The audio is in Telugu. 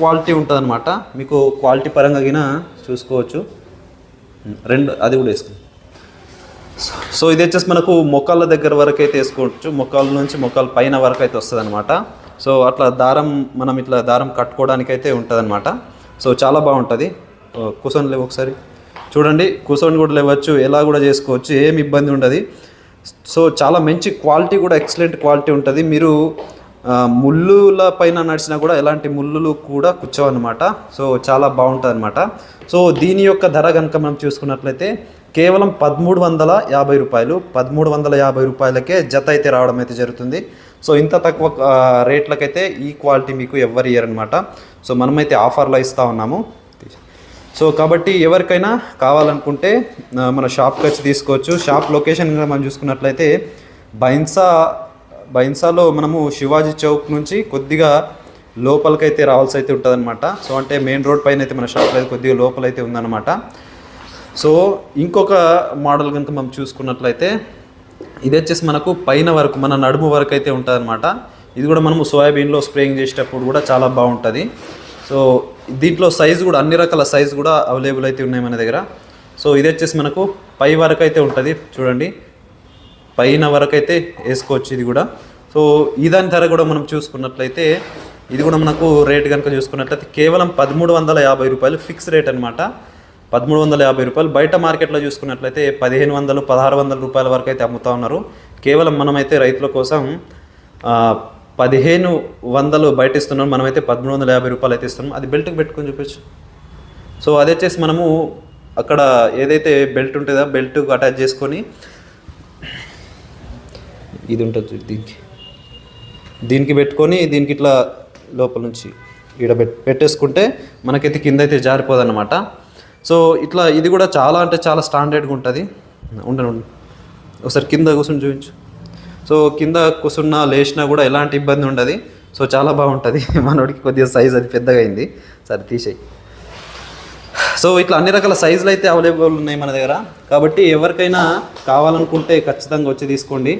క్వాలిటీ ఉంటుంది అనమాట మీకు క్వాలిటీ పరంగా చూసుకోవచ్చు. రెండు అది కూడా వేసుకో. సో ఇది వచ్చేసి మనకు మొక్కల దగ్గర వరకు అయితే వేసుకోవచ్చు. మొక్కల నుంచి మొక్కల పైన వరకు అయితే వస్తుంది అనమాట సో అట్లా దారం మనం ఇట్లా దారం కట్టుకోవడానికి అయితే ఉంటుంది అనమాట సో చాలా బాగుంటుంది. ఓ, కూర్చొని లేవు ఒకసారి. చూడండి కూర్చొని కూడా లేవచ్చు ఎలా కూడా చేసుకోవచ్చు ఏం ఇబ్బంది ఉండదు. సో చాలా మంచి క్వాలిటీ కూడా ఎక్సలెంట్ క్వాలిటీ ఉంటుంది. మీరు ముళ్ళుల పైన నడిచినా కూడా ఎలాంటి ముళ్ళులు కూడా కూర్చోవన్నమాట. సో చాలా బాగుంటుంది అనమాట సో దీని యొక్క ధర కనుక మనం చూసుకున్నట్లయితే కేవలం పదమూడు వందల యాభై రూపాయలు. పదమూడు వందల యాభై రూపాయలకే జత అయితే రావడం అయితే జరుగుతుంది. సో ఇంత తక్కువ రేట్లకైతే ఈ క్వాలిటీ మీకు ఎవరు ఇయర్ అనమాట సో మనమైతే ఆఫర్లో ఇస్తూ ఉన్నాము. సో కాబట్టి ఎవరికైనా కావాలనుకుంటే మన షాప్కి వచ్చి తీసుకోవచ్చు. షాప్ లొకేషన్ మనం చూసుకున్నట్లయితే బైన్సా బైన్సాలో మనము శివాజీ చౌక్ నుంచి కొద్దిగా లోపలికైతే రావాల్సి అయితే ఉంటుందన్నమాట. సో అంటే మెయిన్ రోడ్ పైన అయితే మన షాప్ అయితే కొద్దిగా లోపలైతే ఉందన్నమాట. సో ఇంకొక మోడల్ కనుక మనం చూసుకున్నట్లయితే ఇది వచ్చేసి మనకు పైన వరకు మన నడుము వరకు అయితే ఉంటుందన్నమాట. ఇది కూడా మనము సోయాబీన్లో స్ప్రేయింగ్ చేసేటప్పుడు కూడా చాలా బాగుంటుంది. సో దీంట్లో సైజు కూడా అన్ని రకాల సైజు కూడా అవైలబుల్ అయితే ఉన్నాయి మన దగ్గర. సో ఇది వచ్చేసి మనకు పై వరకు అయితే ఉంటుంది. చూడండి. పైన వరకు అయితే వేసుకోవచ్చు ఇది కూడా. సో ఈ దాని ధర కూడా మనం చూసుకున్నట్లయితే ఇది కూడా మనకు రేట్ కనుక చూసుకున్నట్లయితే కేవలం పదమూడు వందల యాభై రూపాయలు ఫిక్స్ రేట్ అనమాట పదమూడు వందల యాభై రూపాయలు. బయట మార్కెట్లో చూసుకున్నట్లయితే పదిహేను వందలు పదహారు వందల రూపాయల వరకు అయితే అమ్ముతా ఉన్నారు. కేవలం మనమైతే రైతుల కోసం పదిహేను వందలు బయట ఇస్తున్నాం. మనమైతే పదమూడు వందల యాభై రూపాయలు అయితే ఇస్తున్నాం. అది బెల్ట్కి పెట్టుకొని చూపించు. సో అది వచ్చేసి మనము అక్కడ ఏదైతే బెల్ట్ ఉంటుందో బెల్ట్ అటాచ్ చేసుకొని ఇది ఉంటుంది దీనికి. దీనికి పెట్టుకొని దీనికి ఇట్లా లోపల నుంచి ఈడ పెట్టేసుకుంటే మనకైతే కింద అయితే జారిపోదు అనమాట సో ఇట్లా ఇది కూడా చాలా అంటే చాలా స్టాండర్డ్గా ఉంటుంది. ఉండను ఒకసారి కింద కూర్చొని చూపించు. సో కింద కూర్చున్నా లేచినా కూడా ఎలాంటి ఇబ్బంది ఉండదు. సో చాలా బాగుంటుంది. మనోడికి కొద్దిగా సైజ్ అది పెద్దగా అయింది సరే తీసేయి. సో ఇట్లా అన్ని రకాల సైజులు అయితే అవైలబుల్ ఉన్నాయి మన దగ్గర. కాబట్టి ఎవరికైనా కావాలనుకుంటే ఖచ్చితంగా వచ్చి తీసుకోండి.